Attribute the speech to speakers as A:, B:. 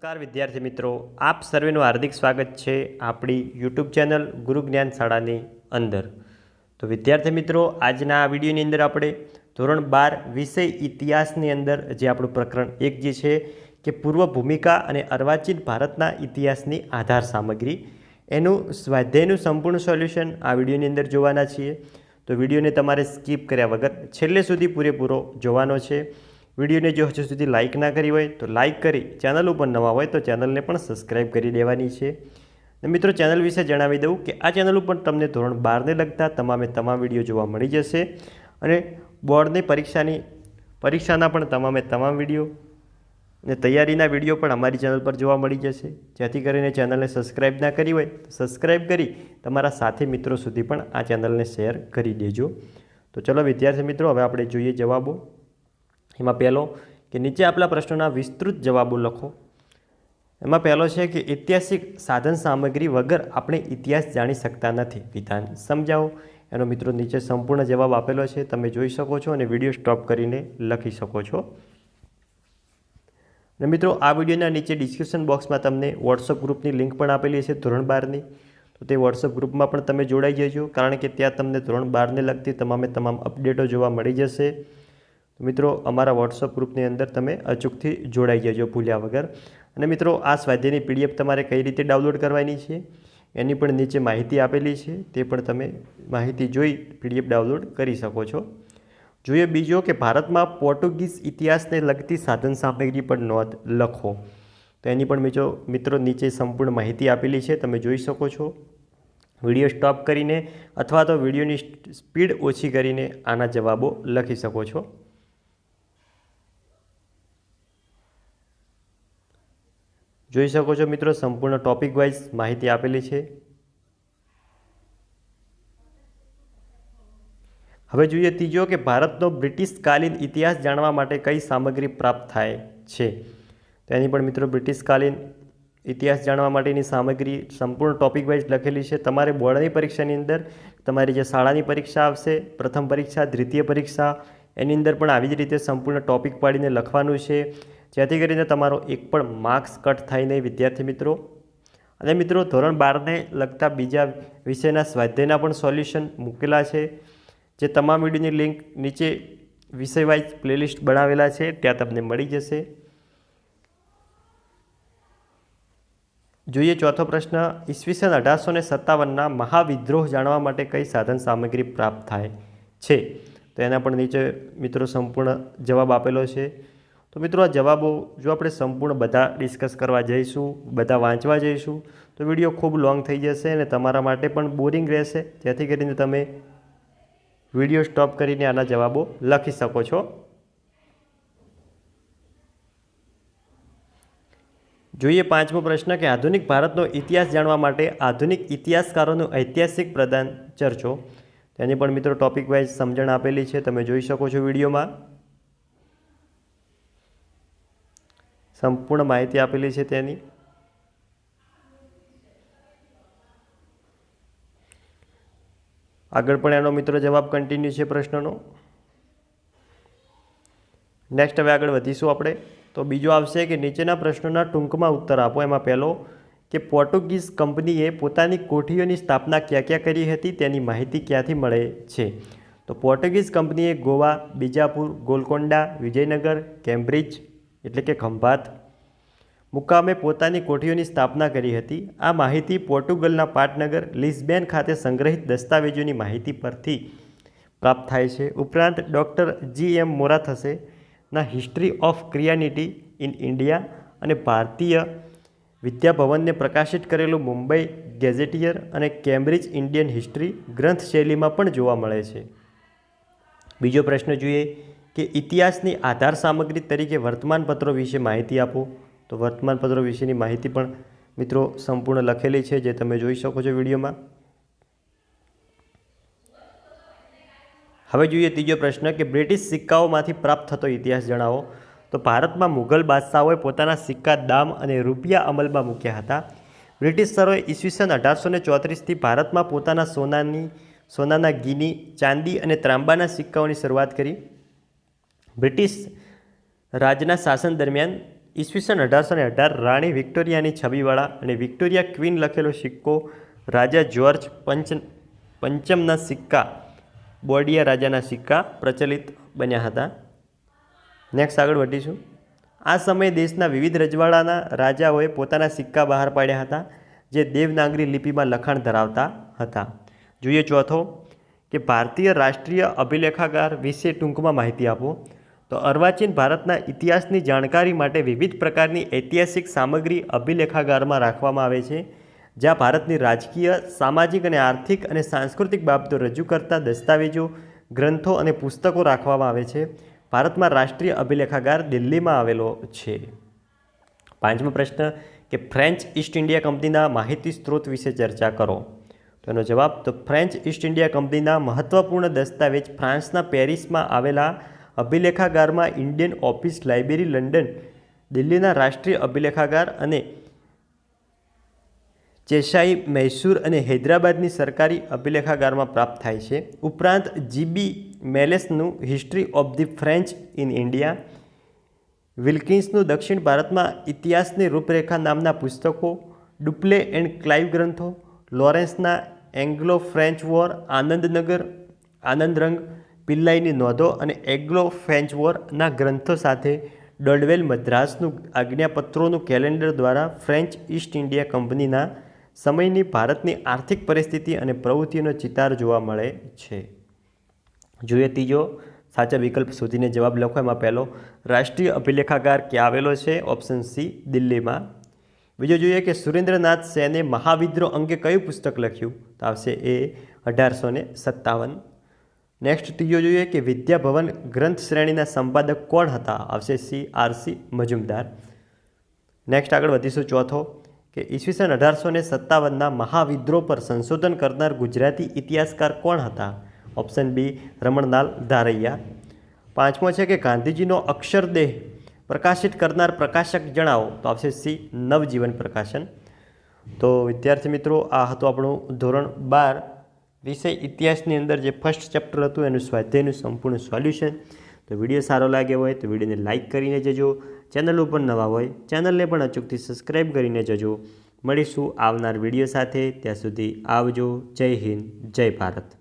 A: નમસ્કાર, વિદ્યાર્થી મિત્રો. આપ સર્વેનું હાર્દિક સ્વાગત છે આપણી યુટ્યુબ ચેનલ ગુરુ જ્ઞાન શાળાની અંદર. તો વિદ્યાર્થી મિત્રો, આજના આ વિડીયોની અંદર આપણે ધોરણ બાર વિષય ઇતિહાસની અંદર જે આપણું પ્રકરણ એક જે છે કે પૂર્વ ભૂમિકા અને અર્વાચીન ભારતના ઇતિહાસની આધાર સામગ્રી. એનું સ્વાધ્યાયનું સંપૂર્ણ સોલ્યુશન આ વિડીયોની અંદર જોવાના છીએ. તો વિડીયોને તમારે સ્કીપ કર્યા વગર છેલ્લે સુધી પૂરેપૂરો જોવાનો છે. વિડીયોને જો હજુ સુધી લાઇક ના કરી હોય તો લાઇક કરી. ચેનલ ઉપર નવા હોય તો ચેનલને પણ સબસ્ક્રાઈબ કરી દેવાની છે. અને મિત્રો, ચેનલ વિશે જણાવી દઉં કે આ ચેનલ ઉપર તમને ધોરણ બારને લગતા તમામે તમામ વીડિયો જોવા મળી જશે અને બોર્ડની પરીક્ષાની, પરીક્ષાના પણ તમામે તમામ વીડિયો અને તૈયારીના વીડિયો પણ અમારી ચેનલ પર જોવા મળી જશે. જેથી કરીને ચેનલને સબસ્ક્રાઈબ ના કરી હોય તો સબસ્ક્રાઈબ કરી તમારા સાથી મિત્રો સુધી પણ આ ચેનલને શેર કરી દેજો. તો ચલો વિદ્યાર્થી મિત્રો, હવે આપણે જોઈએ જવાબો. એમાં પહેલો કે નીચે આપેલા પ્રશ્નોના વિસ્તૃત જવાબો લખો. એમાં પહેલો છે કે ઐતિહાસિક સાધન સામગ્રી વગર આપણે ઇતિહાસ જાણી શકતા નથી. વિધાન સમજાવો. એનો મિત્રો નીચે સંપૂર્ણ જવાબ આપેલો છે. તમે જોઈ શકો છો અને વીડિયો સ્ટોપ કરીને લખી શકો છો. અને મિત્રો, આ વિડીયોના નીચે ડિસ્ક્રિપ્શન બોક્સમાં તમને વોટ્સઅપ ગ્રુપની લિંક પણ આપેલી છે ધોરણ બારની. તો તે વોટ્સઅપ ગ્રુપમાં પણ તમે જોડાઈ જજો. કારણ કે ત્યાં તમને ધોરણ બારને લગતી તમામે તમામ અપડેટો જોવા મળી જશે. મિત્રો, અમારા વોટ્સઅપ ગ્રુપની અંદર તમે અચૂકથી જોડાઈ જજો ભૂલ્યા વગર. અને મિત્રો, આ સ્વાધ્યાયની પીડીએફ તમારે કઈ રીતે ડાઉનલોડ કરવાની છે, એની પણ નીચે માહિતી આપેલી છે, તે પણ તમે માહિતી જોઈ પીડીએફ ડાઉનલોડ કરી શકો છો. જોઈએ બીજો કે ભારતમાં પોર્ટુગીઝ ઇતિહાસને લગતી સાધન સામગ્રી પર નોંધ લખો. તો એની પણ મિત્રો મિત્રો નીચે સંપૂર્ણ માહિતી આપેલી છે, તમે જોઈ શકો છો. વીડિયો સ્ટોપ કરીને અથવા તો વિડીયોની સ્પીડ ઓછી કરીને આના જવાબો લખી શકો છો. જોઈ શકો છો મિત્રો, સંપૂર્ણ ટોપિક વાઇઝ માહિતી આપેલી છે. હવે જોઈએ ત્રીજો કે ભારતનો બ્રિટિશકાલીન ઇતિહાસ જાણવા માટે કઈ સામગ્રી પ્રાપ્ત થાય છે. તો એની પણ મિત્રો બ્રિટિશકાલીન ઇતિહાસ જાણવા માટેની સામગ્રી સંપૂર્ણ ટોપિક વાઇઝ લખેલી છે. તમારે બોર્ડની પરીક્ષાની અંદર તમારી જે શાળાની પરીક્ષા આવશે, પ્રથમ પરીક્ષા, દ્વિતીય પરીક્ષા, એની અંદર પણ આવી જ રીતે સંપૂર્ણ ટોપિક પાડીને લખવાનું છે. જેથી કરીને તમારો એક પણ માર્ક્સ કટ થાય નહીં, વિદ્યાર્થી મિત્રો. અને મિત્રો, ધોરણ બારને લગતા બીજા વિષયના સ્વાધ્યાયના પણ સોલ્યુશન મૂકેલા છે. જે તમામ વિડીયોની લિંક નીચે વિષયવાઇઝ પ્લેલિસ્ટ બનાવેલા છે, ત્યાં તમને મળી જશે. જોઈએ ચોથો પ્રશ્ન, ઈસવીસન અઢારસો ને સત્તાવનના મહાવિદ્રોહ જાણવા માટે કઈ સાધન સામગ્રી પ્રાપ્ત થાય છે? તો એના પણ નીચે મિત્રો સંપૂર્ણ જવાબ આપેલો છે. તો મિત્રો, આ જવાબો જો આપણે સંપૂર્ણ બધા ડિસ્કસ કરવા જઈશું, બધા વાંચવા જઈશું, તો વીડિયો ખૂબ લોંગ થઈ જશે અને તમારા માટે પણ બોરિંગ રહેશે. જેથી કરીને તમે વીડિયો સ્ટોપ કરીને આના જવાબો લખી શકો છો. જોઈએ પાંચમો પ્રશ્ન કે આધુનિક ભારતનો ઇતિહાસ જાણવા માટે આધુનિક ઇતિહાસકારોનું ઐતિહાસિક પ્રદાન ચર્ચો. તેની પણ મિત્રો ટોપિક વાઇઝ સમજણ આપેલી છે. તમે જોઈ શકો છો વિડીયોમાં. સંપૂર્ણ માહિતી આપેલી છે તેની. આગળ પણ એનો મિત્રો જવાબ કન્ટિન્યુ છે પ્રશ્નનો. નેક્સ્ટ હવે આગળ વધીશું આપણે. તો બીજો આવશે કે નીચેના પ્રશ્નોના ટૂંકમાં ઉત્તર આપો. એમાં પહેલો, કે પોર્ટુગીઝ કંપનીએ પોતાની કોઠીઓની સ્થાપના ક્યાં ક્યાં કરી હતી? તેની માહિતી ક્યાંથી મળે છે? તો પોર્ટુગીઝ કંપનીએ ગોવા, બીજાપુર, ગોલકોંડા, વિજયનગર, કેમ્બ્રિજ એટલે કે ખંભાત, મુકામે પોતાની કોઠીઓની સ્થાપના કરી હતી. આ માહિતી પોર્ટુગલના પાટનગર, લિસ્બેન ખાતે સંગ્રહિત દસ્તાવેજોની માહિતી પરથી પ્રાપ્ત થાય છે. ઉપરાંત ડૉક્ટર જી એમ મોરાથસે ના history of Christianity in India અને ભારતીય વિદ્યાભવનને પ્રકાશિત કરેલું મુંબઈ ગેઝેટિયર અને કેમ્બ્રિજ ઇન્ડિયન હિસ્ટ્રી ગ્રંથ શૈલીમાં પણ જોવા મળે છે. બીજો પ્રશ્ન જોઈએ કે ઇતિહાસની આધાર સામગ્રી તરીકે વર્તમાનપત્રો વિશે માહિતી આપો? તો વર્તમાનપત્રો વિશેની માહિતી પણ મિત્રો સંપૂર્ણ લખેલી છે, જે તમે જોઈ શકો છો વિડીયોમાં. હવે જોઈએ ત્રીજો પ્રશ્ન કે બ્રિટિશ સિક્કાઓમાંથી પ્રાપ્ત થતો ઇતિહાસ જણાવો. તો ભારતમાં મુઘલ બાદશાહોએ પોતાના સિક્કા દામ અને રૂપિયા અમલમાં મૂક્યા હતા. બ્રિટિશરોએ ઈસવીસન અઢારસો ને ચોત્રીસથી ભારતમાં પોતાના સોનાની, સોનાના ગીની, ચાંદી અને ત્રાંબાના સિક્કાઓની શરૂઆત કરી. બ્રિટિશ રાજના શાસન દરમિયાન ઈસવીસન અઢારસો ને અઢાર રાણી વિક્ટોરિયાની છબીવાળા અને વિક્ટોરિયા ક્વીન લખેલો સિક્કો રાજા જ્યોર્જ પંચ પંચમના સિક્કા બોર્ડિયા રાજાના સિક્કા પ્રચલિત બન્યા હતા. નેક્સ્ટ આગળ વધીશું. આ સમયે દેશના વિવિધ રજવાડાના રાજાઓએ પોતાના સિક્કા બહાર પાડ્યા હતા, જે દેવનાગરી લિપિમાં લખાણ ધરાવતા હતા. જોઈએ ચોથો કે ભારતીય રાષ્ટ્રીય અભિલેખાગાર વિશે ટૂંકમાં માહિતી આપો. તો અર્વાચીન ભારતના ઇતિહાસની જાણકારી માટે વિવિધ પ્રકારની ઐતિહાસિક સામગ્રી અભિલેખાગારમાં રાખવામાં આવે છે, જ્યાં ભારતની રાજકીય, સામાજિક અને આર્થિક અને સાંસ્કૃતિક બાબતો રજૂ કરતા દસ્તાવેજો, ગ્રંથો અને પુસ્તકો રાખવામાં આવે છે. ભારતમાં રાષ્ટ્રીય અભિલેખાગાર દિલ્હીમાં આવેલો છે. પાંચમો પ્રશ્ન, કે ફ્રેન્ચ ઈસ્ટ ઇન્ડિયા કંપનીના માહિતી સ્ત્રોત વિશે ચર્ચા કરો. તો એનો જવાબ, તો ફ્રેન્ચ ઈસ્ટ ઇન્ડિયા કંપનીના મહત્ત્વપૂર્ણ દસ્તાવેજ ફ્રાન્સના પેરિસમાં આવેલા અભિલેખાગારમાં ઇન્ડિયન ઓફિસ લાઇબ્રેરી લંડન, દિલ્હીના રાષ્ટ્રીય અભિલેખાગાર અને ચેસાઈ મૈસૂર અને હૈદરાબાદની સરકારી અભિલેખાગારમાં પ્રાપ્ત થાય છે. ઉપરાંત GB મેલેસનું history of the French in India વિલ્કિન્સનું દક્ષિણ ભારતમાં ઇતિહાસની રૂપરેખા નામના પુસ્તકો, ડુપ્લે એન્ડ ક્લાઇવ ગ્રંથો, લોરેન્સના Anglo French war, Anandnagar, Anandrang પિલ્લાઈની નોંધો અને એગ્લો ફ્રેન્ચ વોરના ગ્રંથો સાથે ડોડવેલ મદ્રાસનું આજ્ઞાપત્રોનું કેલેન્ડર દ્વારા ફ્રેન્ચ ઈસ્ટ ઇન્ડિયા કંપનીના સમયની ભારતની આર્થિક પરિસ્થિતિ અને પ્રવૃત્તિનો ચિતાર જોવા મળે છે. જોઈએ ત્રીજો સાચા વિકલ્પ શોધીને જવાબ લખો. એમાં પહેલો, રાષ્ટ્રીય અભિલેખાગાર ક્યાં આવેલો છે? ઓપ્શન સી, દિલ્હીમાં. બીજો જોઈએ કે સુરેન્દ્રનાથ સેને મહાવિદ્રોહ અંગે કયું પુસ્તક લખ્યું? તો આવશે એ અઢારસો સત્તાવન. નેક્સ્ટ ત્રીજો જોઈએ કે વિદ્યાભવન ગ્રંથ શ્રેણીના સંપાદક કોણ હતા? આવશે સી આરસી મજુમદાર. નેક્સ્ટ આગળ વધીશું ચોથો કે ઈસવીસન અઢારસો ને સત્તાવનના મહાવિદ્રોહ પર સંશોધન કરનાર ગુજરાતી ઇતિહાસકાર કોણ હતા? Option B Ramanlal Dharaiya. પાંચમો છે કે ગાંધીજીનો અક્ષરદેહ પ્રકાશિત કરનાર પ્રકાશક જણાવો. તો આવશે સી, નવજીવન પ્રકાશન. તો વિદ્યાર્થી મિત્રો, આ હતું આપણું ધોરણ બાર. વિષય ઇતિહાસની અંદર જે ફર્સ્ટ ચેપ્ટર હતું, એનું સ્વાધ્યાયનું સંપૂર્ણ સોલ્યુશન તો વીડિયો સારો લાગ્યો હોય તો વિડીયોને લાઇક કરીને જજો. ચેનલ ઉપર નવા હોય ચેનલને પણ અચૂકથી સબસ્ક્રાઈબ કરીને જજો. મળીશું આવનાર વીડિયો સાથે. ત્યાં સુધી આવજો. જય હિન્દ, જય ભારત.